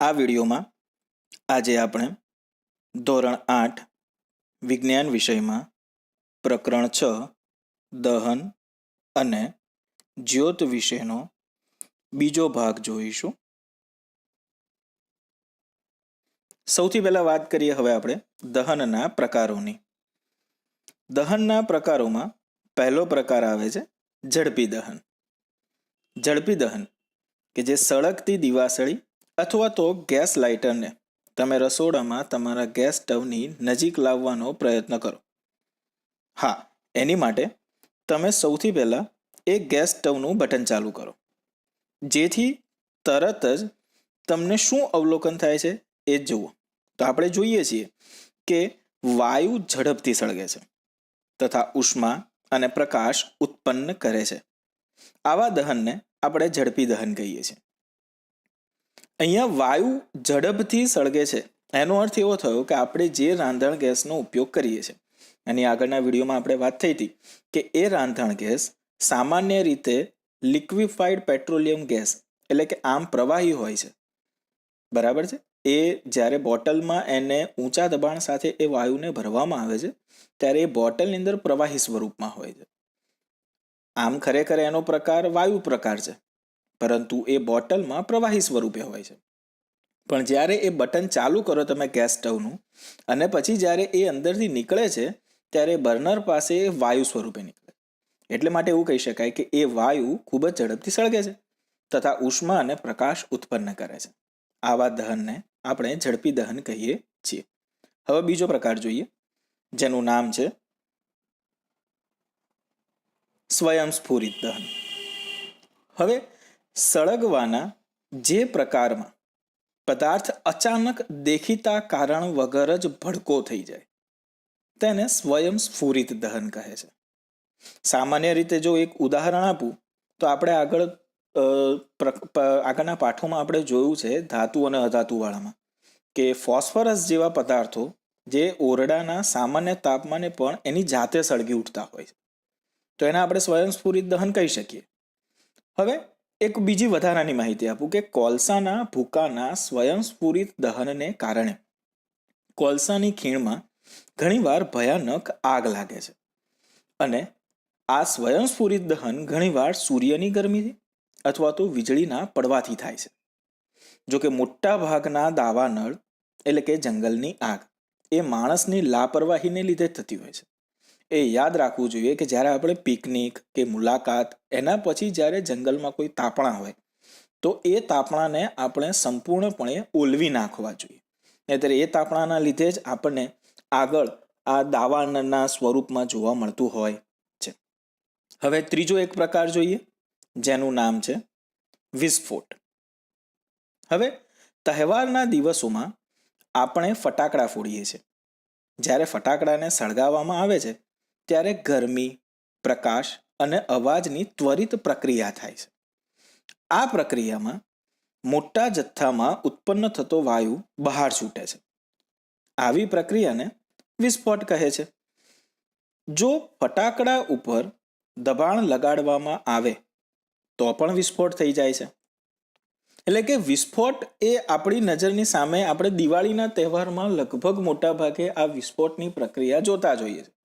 આ વિડીયોમાં આજે આપણે ધોરણ આઠ વિજ્ઞાન વિષયમાં પ્રકરણ છ, દહન અને જ્યોત વિશેનો બીજો ભાગ જોઈશું. સૌથી પહેલાં વાત કરીએ હવે આપણે દહનના પ્રકારોની. દહનના પ્રકારોમાં પહેલો પ્રકાર આવે છે ઝડપી દહન. ઝડપી દહન, કે જે સળગતી દિવાસળી અથવા તો ગેસ લાઇટરને તમે રસોડામાં તમારા ગેસ સ્ટવની નજીક લાવવાનો પ્રયત્ન કરો. હા, એની માટે તમે સૌથી પહેલાં એ ગેસ સ્ટવનું બટન ચાલુ કરો. જેથી તરત જ તમને શું અવલોકન થાય છે એ જુઓ. તો આપણે જોઈએ છીએ કે વાયુ ઝડપથી સળગે છે તથા ઉષ્મા અને પ્રકાશ ઉત્પન્ન કરે છે. આવા દહનને આપણે ઝડપી દહન કહીએ છીએ. અહીંયા વાયુ ઝડપથી સળગે છે. એનો અર્થ એવો થયો કે આપણે જે રાંધણ ગેસનો ઉપયોગ કરીએ છીએ. એની આગળના વિડીયોમાં આપણે વાત થઈ હતી કે એ રાંધણ ગેસ સામાન્ય રીતે લિક્વિફાઈડ પેટ્રોલિયમ ગેસ એટલે કે આમ પ્રવાહી હોય છે. બરાબર છે? એ જ્યારે બોટલમાં એને ઊંચા દબાણ સાથે એ વાયુને ભરવામાં આવે છે, ત્યારે એ બોટલની અંદર પ્રવાહી સ્વરૂપમાં હોય છે. આમ ખરેખર એનો પ્રકાર વાયુ પ્રકાર છે. પરંતુ એ બોટલમાં પ્રવાહી સ્વરૂપે હોય છે. પણ જ્યારે એ બટન ચાલુ કરો તમે ગેસ સ્ટવનું, અને પછી જ્યારે એ અંદરથી નીકળે છે, ત્યારે બર્નર પાસે વાયુ સ્વરૂપે નીકળે. એટલે માટે એવું કહી શકાય કે એ વાયુ ખૂબ જ ઝડપથી સળગે છે, તથા ઉષ્મા અને પ્રકાશ ઉત્પન્ન કરે છે. આવા દહનને આપણે ઝડપી દહન કહીએ છીએ. હવે બીજો પ્રકાર જોઈએ, જેનું નામ છે સ્વયંસ્ફુરિત દહન. હવે સળગવાના જે પ્રકારમાં પદાર્થ અચાનક દેખીતા કારણ વગર જ ભડકો થઈ જાય. તેને સ્વયંસ્ફુરિત દહન કહે છે. સામાન્ય રીતે જો એક ઉદાહરણ આપું, તો આપણે આગળ આગળના પાઠોમાં આપણે જોયું છે ધાતુ અને અધાતુવાળામાં કે ફોસ્ફરસ જેવા પદાર્થો જે ઓરડાના સામાન્ય તાપમાને પણ એની જાતે સળગી ઉઠતા હોય છે. તો એને આપણે સ્વયંસ્ફુરિત દહન કહી શકીએ. હવે એક બીજી વધારાની માહિતી આપું કે કોલસાના ભૂકાના સ્વયંસ્ફુરિત દહનને કારણે કોલસાની ખીણમાં ઘણીવાર ભયાનક આગ લાગે છે. અને આ સ્વયંસ્ફુરિત દહન ઘણીવાર સૂર્યની ગરમીથી અથવા તો વીજળીના પડવાથી થાય છે. જો કે મોટા ભાગના દાવા નળ એટલે કે જંગલની આગ એ માણસની લાપરવાહીને લીધે થતી હોય છે. એ યાદ રાખવું જોઈએ કે જ્યારે આપણે પિકનિક કે મુલાકાત, એના પછી જ્યારે જંગલમાં કોઈ તાપણા હોય, તો એ તાપણાને આપણે સંપૂર્ણપણે ઓલવી નાખવા જોઈએ. નહીતર એ તાપણાના લીધે જ આપણને આગળ આ દાવાનળના સ્વરૂપમાં જોવા મળતું હોય છે. હવે ત્રીજો એક પ્રકાર જોઈએ, જેનું નામ છે વિસ્ફોટ. હવે તહેવારના દિવસોમાં આપણે ફટાકડા ફોડીએ છીએ. જ્યારે ફટાકડાને સળગાવવામાં આવે છે ત્યારે ગરમી, પ્રકાશ અને અવાજની ત્વરિત પ્રક્રિયા થાય છે. આ પ્રક્રિયામાં મોટા જથ્થામાં ઉત્પન્ન થતો વાયુ બહાર છૂટે છે. આવી પ્રક્રિયાને વિસ્ફોટ કહે છે. જો ફટાકડા ઉપર દબાણ લગાડવામાં આવે, તો પણ વિસ્ફોટ થઈ જાય છે. એટલે કે વિસ્ફોટ એ આપણી નજરની સામે આપણે દિવાળીના તહેવારમાં લગભગ મોટા ભાગે આ વિસ્ફોટની પ્રક્રિયા જોતા જોઈએ છે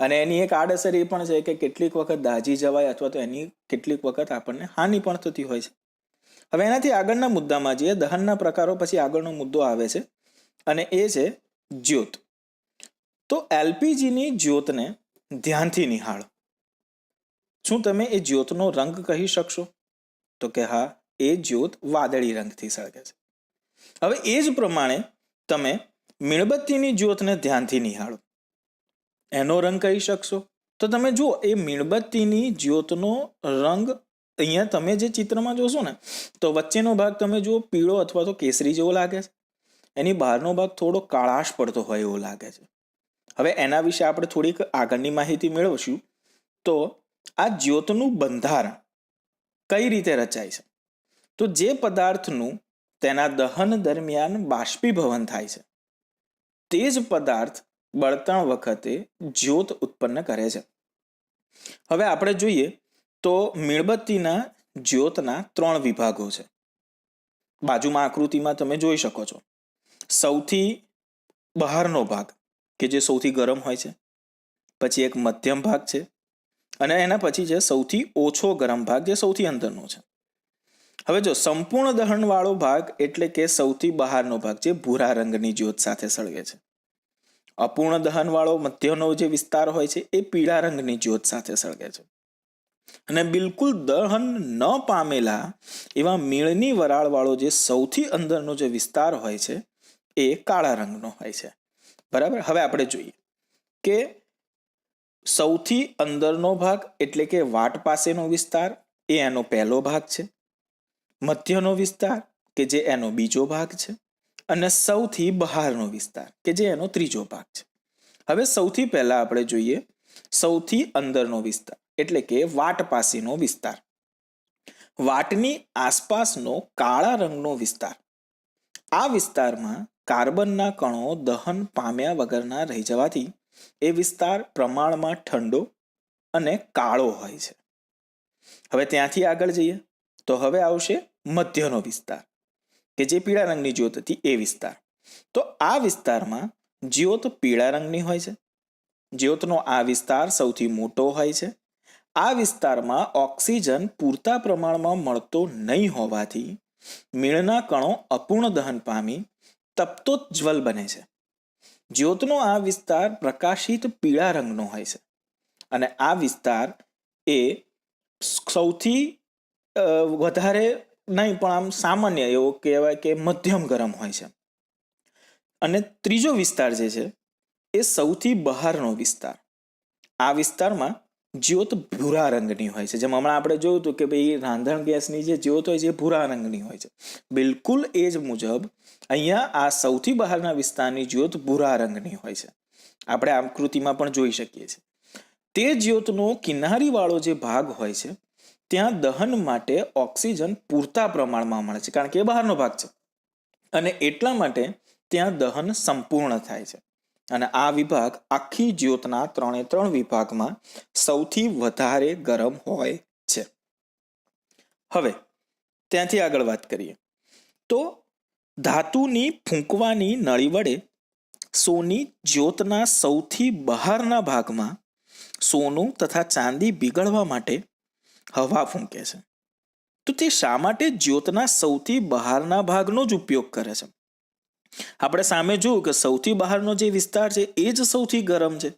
અને એની એક આડઅસર એ પણ છે કે કેટલીક વખત દાજી જવાય અથવા તો એની કેટલીક વખત આપણને હાનિ પણ થતી હોય છે. હવે એનાથી આગળના મુદ્દામાં જઈએ. દહનના પ્રકારો પછી આગળનો મુદ્દો આવે છે અને એ છે જ્યોત. તો એલપીજીની જ્યોતને ધ્યાનથી નિહાળો. શું તમે એ જ્યોતનો રંગ કહી શકશો? તો કે હા, એ જ્યોત વાદળી રંગથી સળગે છે. હવે એ જ પ્રમાણે તમે મીણબત્તીની જ્યોતને ધ્યાનથી નિહાળો. એનો રંગ કહી શકશો? તો તમે જુઓ, એ મીણબત્તીની જ્યોતનો રંગ અહીંયા તમે જે ચિત્રમાં જોશો ને, તો વચ્ચેનો ભાગ તમે જુઓ પીળો અથવા તો કેસરી જેવો લાગે છે. એની બહારનો ભાગ થોડો કાળાશ પડતો હોય એવો લાગે છે. હવે એના વિશે આપણે થોડીક આગળની માહિતી મેળવશું. તો આ જ્યોતનું બંધારણ કઈ રીતે રચાય છે? તો જે પદાર્થનું તેના દહન દરમિયાન બાષ્પીભવન થાય છે. તે જ પદાર્થ બળતણ વખતે જ્યોત ઉત્પન્ન કરે છે. હવે આપણે જોઈએ તો મીણબત્તીના જ્યોતના ત્રણ વિભાગો છે. બાજુમાં આકૃતિમાં તમે જોઈ શકો છો. સૌથી બહારનો ભાગ, કે જે સૌથી ગરમ હોય છે. પછી એક મધ્યમ ભાગ છે. અને એના પછી છે સૌથી ઓછો ગરમ ભાગ, જે સૌથી અંદરનો છે. હવે જો સંપૂર્ણ દહનવાળો ભાગ એટલે કે સૌથી બહારનો ભાગ, જે ભૂરા રંગની જ્યોત સાથે સળગે છે. અપૂર્ણ દહનવાળો મધ્યનો જે વિસ્તાર હોય છે, એ પીળા રંગની જ્યોત સાથે સળગે છે. અને બિલકુલ દહન ન પામેલા એવા મીણની વરાળવાળો જે સૌથી અંદરનો જે વિસ્તાર હોય છે, એ કાળા રંગનો હોય છે. બરાબર? હવે આપણે જોઈએ કે સૌથી અંદરનો ભાગ એટલે કે વાટ પાસેનો વિસ્તાર, એ એનો પહેલો ભાગ છે. મધ્યનો વિસ્તાર, કે જે એનો બીજો ભાગ છે. અને સૌથી બહારનો વિસ્તાર, કે જે એનો ત્રીજો ભાગ છે. હવે સૌથી પહેલા આપણે જોઈએ સૌથી અંદરનો વિસ્તાર, એટલે કે વાટ પાસેનો વિસ્તાર. વાટની આસપાસનો કાળા રંગનો વિસ્તાર. આ વિસ્તારમાં કાર્બનના કણો દહન પામ્યા વગરના રહી જવાથી એ વિસ્તાર પ્રમાણમાં ઠંડો અને કાળો હોય છે. હવે ત્યાંથી આગળ જઈએ. તો હવે આવશે મધ્યનો વિસ્તાર. કે જે પીળા રંગની જ્યોત હતી એ વિસ્તાર. તો આ વિસ્તારમાં જ્યોત પીળા રંગની હોય છે. જ્યોતનો આ વિસ્તાર સૌથી મોટો હોય છે. આ વિસ્તારમાં ઓક્સિજન પૂરતા પ્રમાણમાં મળતો નહીં હોવાથી મીણના કણો અપૂર્ણ દહન પામી તપ્તોજ્જવલ બને છે. જ્યોતનો આ વિસ્તાર પ્રકાશિત પીળા રંગનો હોય છે. અને આ વિસ્તાર એ સૌથી વધારે નહીં, પણ આમ સામાન્ય એવો કહેવાય કે મધ્યમ ગરમ હોય છે. અને ત્રીજો વિસ્તાર જે છે, એ સૌથી બહારનો વિસ્તાર. આ વિસ્તારમાં જ્યોત ભૂરા રંગની હોય છે. જેમ હમણાં આપણે જોયું હતું કે ભાઈ રાંધણ ગેસની જે જ્યોત હોય છે, એ ભૂરા રંગની હોય છે. બિલકુલ એ જ મુજબ અહીંયા આ સૌથી બહારના વિસ્તારની જ્યોત ભૂરા રંગની હોય છે. આપણે આકૃતિમાં પણ જોઈ શકીએ છીએ. તે જ્યોતનો કિનારીવાળો જે ભાગ હોય છે ત્યાં દહન માટે ઓક્સિજન પૂરતા પ્રમાણમાં મળે છે. કારણ કે એ બહારનો ભાગ છે. અને એટલા માટે ત્યાં દહન સંપૂર્ણ થાય છે. અને આ વિભાગ આખી જ્યોતના ત્રણે ત્રણ વિભાગમાં સૌથી વધારે ગરમ હોય છે. હવે, ત્યાંથી આગળ વાત કરીએ. તો ધાતુની ફૂંકવાની નળી વડે સોની જ્યોતના સૌથી બહારના ભાગમાં સોનું તથા ચાંદી પીગળવા માટે હવા ફૂંકે છે. તો તે શા માટે જ્યોતના સૌથી બહારના ભાગનો જ ઉપયોગ કરે છે? આપણે સામે જોયું કે સૌથી બહારનો જે વિસ્તાર છે, એ જ સૌથી ગરમ છે.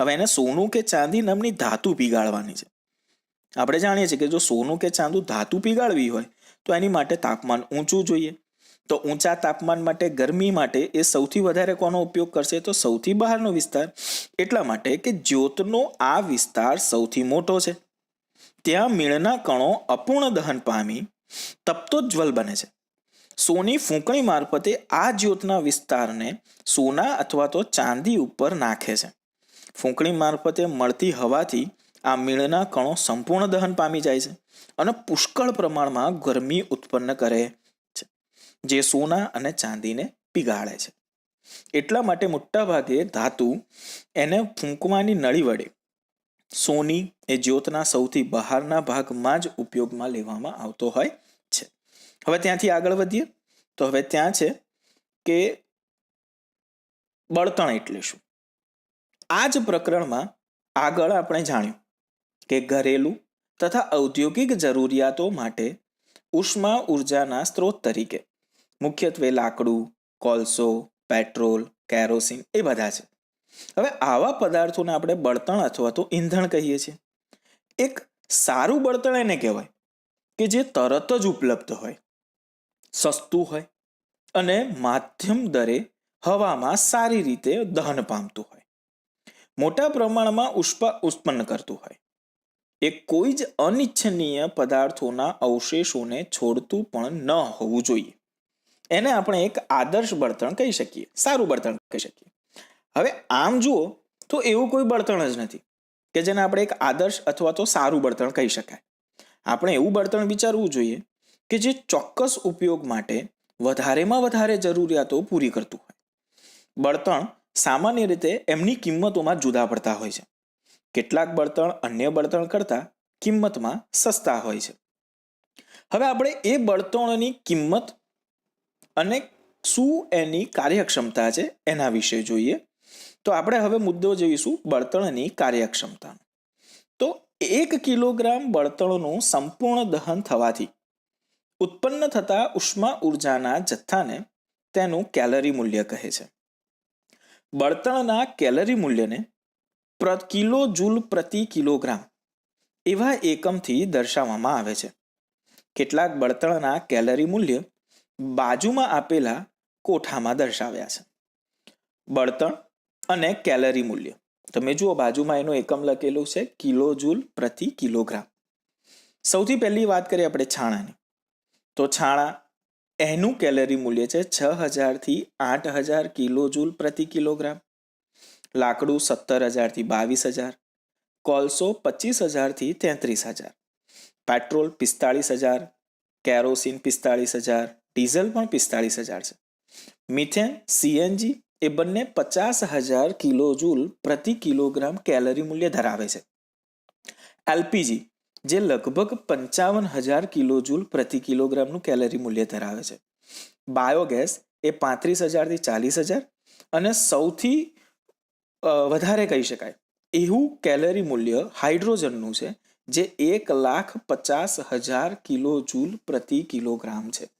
હવે એને સોનું કે ચાંદી નામની ધાતુ પીગાળવાની છે. આપણે જાણીએ છીએ કે જો સોનું કે ચાંદુ ધાતુ પીગાળવી હોય, તો એની માટે તાપમાન ઊંચું જોઈએ. તો ઊંચા તાપમાન માટે, ગરમી માટે એ સૌથી વધારે કોનો ઉપયોગ કરશે? તો સૌથી બહારનો વિસ્તાર એટલા માટે કે જ્યોતનો આ વિસ્તાર સૌથી મોટો છે. ત્યાં મીણના કણો અપૂર્ણ દહન પામી તપ્તોજ્જવલ બને છે. સોની ફૂંકણી મારફતે આ જ્યોતના વિસ્તારને સોના અથવા તો ચાંદી ઉપર નાખે છે. ફૂંકણી મારફતે મળતી હવાથી આ મીણના કણો સંપૂર્ણ દહન પામી જાય છે અને પુષ્કળ પ્રમાણમાં ગરમી ઉત્પન્ન કરે છે, જે સોના અને ચાંદીને પીગાળે છે. એટલા માટે મોટાભાગે ધાતુ એને ફૂંકવાની નળી વડે સોની એ જ્યોતના સૌથી બહારના ભાગમાં જ ઉપયોગમાં લેવામાં આવતો હોય છે. હવે ત્યાંથી આગળ વધીએ. તો હવે ત્યાં છે કે બળતણ એટલે શું? આ જ પ્રકરણમાં આગળ આપણે જાણ્યું કે ઘરેલું તથા ઔદ્યોગિક જરૂરિયાતો માટે ઉષ્મા ઉર્જાના સ્ત્રોત તરીકે મુખ્યત્વે લાકડું, કોલસો, પેટ્રોલ, કેરોસીન એ બધા છે. હવે આવા પદાર્થોને આપણે બળતણ અથવા તો ઈંધણ કહીએ છીએ. એક સારું બળતણ એને કહેવાય કે જે તરત જ ઉપલબ્ધ હોય, સસ્તું હોય અને માધ્યમ દરે હવામાં સારી રીતે દહન પામતું હોય. મોટા પ્રમાણમાં ઉષ્મા ઉત્પન્ન કરતું હોય. એ કોઈ જ અનિચ્છનીય પદાર્થોના અવશેષોને છોડતું પણ ન હોવું જોઈએ. એને આપણે એક આદર્શ બળતણ કહી શકીએ, સારું બળતણ કહી શકીએ. હવે આમ જુઓ તો એવું કોઈ બળતણ જ નથી. કે જેને આપણે એક આદર્શ અથવા તો સારું બળતણ કહી શકાય. આપણે એવું બળતણ વિચારવું જોઈએ કે જે ચોક્કસ ઉપયોગ માટે વધારેમાં વધારે જરૂરિયાતો પૂરી કરતું હોય. બળતણ સામાન્ય રીતે એમની કિંમતોમાં જુદા પડતા હોય છે. કેટલાક બળતણ અન્ય બળતણ કરતાં કિંમતમાં સસ્તા હોય છે. હવે આપણે એ બળતણની કિંમત અને શું એની કાર્યક્ષમતા છે એના વિશે જોઈએ. તો આપણે હવે મુદ્દો જોઈશું બળતણની કાર્યક્ષમતા. તો એક કિલોગ્રામ બળતણનું સંપૂર્ણ દહન થવાથી ઉત્પન્ન થતા ઉષ્મા ઉર્જાના જથ્થાને તેનું કેલરી મૂલ્ય કહે છે. બળતણના કેલરી મૂલ્યને કિલો જૂલ પ્રતિ કિલોગ્રામ એવા એકમથી દર્શાવવામાં આવે છે. કેટલાક બળતણના કેલરી મૂલ્ય બાજુમાં આપેલા કોઠામાં દર્શાવ્યા છે. બળતણ અને કેલરી મૂલ્ય. તમે જુઓ, બાજુમાં એનું એકમ લખેલું છે કિલો જૂલ પ્રતિ કિલોગ્રામ. સૌથી પહેલી વાત કરીએ આપણે છાણાની. તો છાણા એનું કેલરી મૂલ્ય છે છ હજારથી આઠ હજાર કિલો જૂલ પ્રતિ કિલોગ્રામ. લાકડું સત્તર હજારથી બાવીસ હજાર. કોલસો પચીસ હજારથી તેત્રીસ હજાર. પેટ્રોલ પિસ્તાળીસ હજાર. કેરોસીન પિસ્તાળીસ હજાર. ડીઝલ પણ પિસ્તાળીસ હજાર છે. મિથેન સીએનજી એ બંને પચાસ હજાર કિલો જૂલ પ્રતિ કિલોગ્રામ કેલરી મૂલ્ય ધરાવે છે. એલપીજી, જે લગભગ પંચાવન હજાર કિલો જૂલ પ્રતિ કિલોગ્રામનું કેલરી મૂલ્ય ધરાવે છે. બાયોગેસ એ પાંત્રીસ હજારથી ચાલીસ હજાર અને સૌથી વધારે કહી શકાય, એવું કેલરી મૂલ્ય હાઇડ્રોજનનું છે, જે એક લાખ પચાસ હજાર કિલો જૂલ પ્રતિ કિલોગ્રામ છે.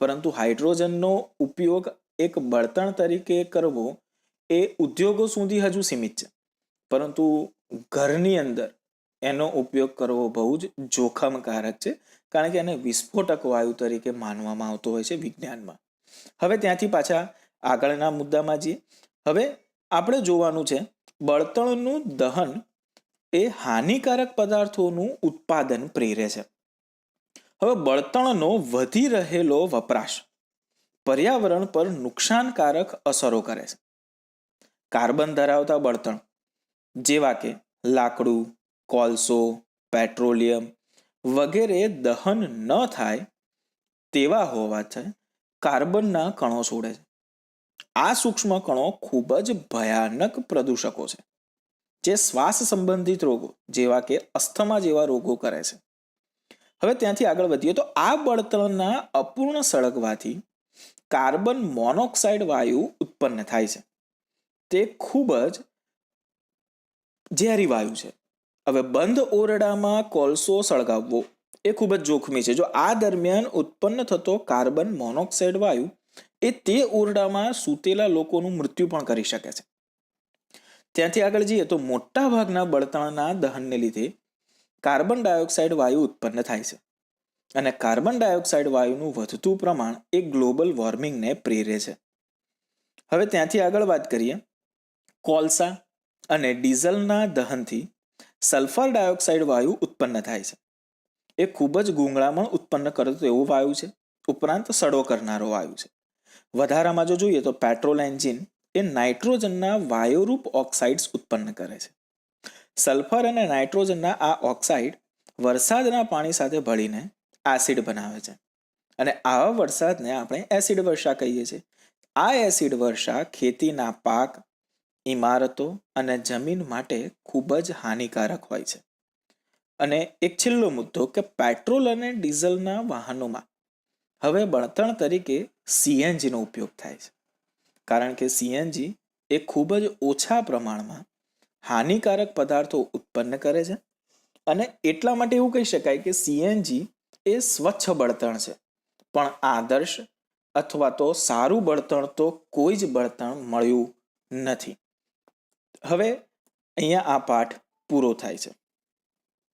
પરંતુ હાઇડ્રોજનનો ઉપયોગ એક બળતણ તરીકે કરવો એ ઉદ્યોગો સુધી હજુ સીમિત છે. પરંતુ ઘરની અંદર એનો ઉપયોગ કરવો બહુ જ જોખમકારક છે, કારણ કે એને વિસ્ફોટક વાયુ તરીકે માનવામાં આવતો હોય છે વિજ્ઞાનમાં. હવે ત્યાંથી પાછા આગળના મુદ્દામાં જઈએ. હવે આપણે જોવાનું છે બળતણનું દહન એ હાનિકારક પદાર્થોનું ઉત્પાદન પ્રેરે છે. હવે બળતણનો વધી રહેલો વપરાશ પર્યાવરણ પર નુકસાનકારક અસરો કરે છે. કાર્બન ધરાવતા બળતણ, જેવા કે લાકડું, કોલસો, પેટ્રોલિયમ વગેરે દહન ન થાય તેવા હોવા છે કાર્બનના કણો છોડે છે. આ સૂક્ષ્મ કણો ખૂબ જ ભયાનક પ્રદૂષકો છે, જે શ્વાસ સંબંધિત રોગો જેવા કે અસ્થમા જેવા રોગો કરે છે. હવે ત્યાંથી આગળ વધીએ તો આ બળતણના અપૂર્ણ સળગવાથી કાર્બન મોનોક્સાઇડ વાયુ ઉત્પન્ન થાય છે. તે ખૂબ જ ઝેરી વાયુ છે. હવે બંધ ઓરડામાં કોલસો સળગાવવો એ ખૂબ જ જોખમી છે. જો આ દરમિયાન ઉત્પન્ન થતો કાર્બન મોનોક્સાઇડ વાયુ એ તે ઓરડામાં સૂતેલા લોકોનું મૃત્યુ પણ કરી શકે છે. ત્યાંથી આગળ જઈએ તો મોટા ભાગના બળતણના દહનને લીધે કાર્બન ડાયોક્સાઇડ વાયુ ઉત્પન્ન થાય છે. અને કાર્બન ડાયોક્સાઇડ વાયુનું વધતું પ્રમાણ એ ગ્લોબલ વોર્મિંગને પ્રેરે છે. હવે ત્યાંથી આગળ વાત કરીએ. કોલસા અને ડીઝલના દહનથી સલ્ફર ડાયોક્સાઇડ વાયુ ઉત્પન્ન થાય છે. એ ખૂબ જ ગૂંગળામણ ઉત્પન્ન કરતો એવો વાયુ છે. ઉપરાંત સડો કરનારો વાયુ છે. વધારામાં જો જોઈએ તો પેટ્રોલ એન્જિન એ નાઇટ્રોજનના વાયુરૂપ ઓક્સાઇડ્સ ઉત્પન્ન કરે છે. સલ્ફર અને નાઇટ્રોજનના આ ઓક્સાઇડ વરસાદના પાણી સાથે ભળીને એસિડ બનાવે છે. અને આવા વરસાદને આપણે એસિડ વર્ષા કહીએ છીએ. આ એસિડ વર્ષા ખેતીના પાક ઇમારતો અને જમીન માટે ખૂબ જ હાનિકારક હોય છે. અને એક છેલ્લો મુદ્દો કે પેટ્રોલ અને ડીઝલના વાહનોમાં. હવે બળતણ તરીકે સીએનજીનો ઉપયોગ થાય છે. કારણ કે સીએનજી એ ખૂબ જ ઓછા પ્રમાણમાં હાનિકારક પદાર્થો ઉત્પન્ન કરે છે. અને એટલા માટે એવું કહી શકાય કે સીએનજી એ સ્વચ્છ બળતણ છે. પણ આદર્શ અથવા તો સારું બળતણ તો કોઈ જ બળતણ મળ્યું નથી. હવે અહીંયા આ પાઠ પૂરો થાય છે.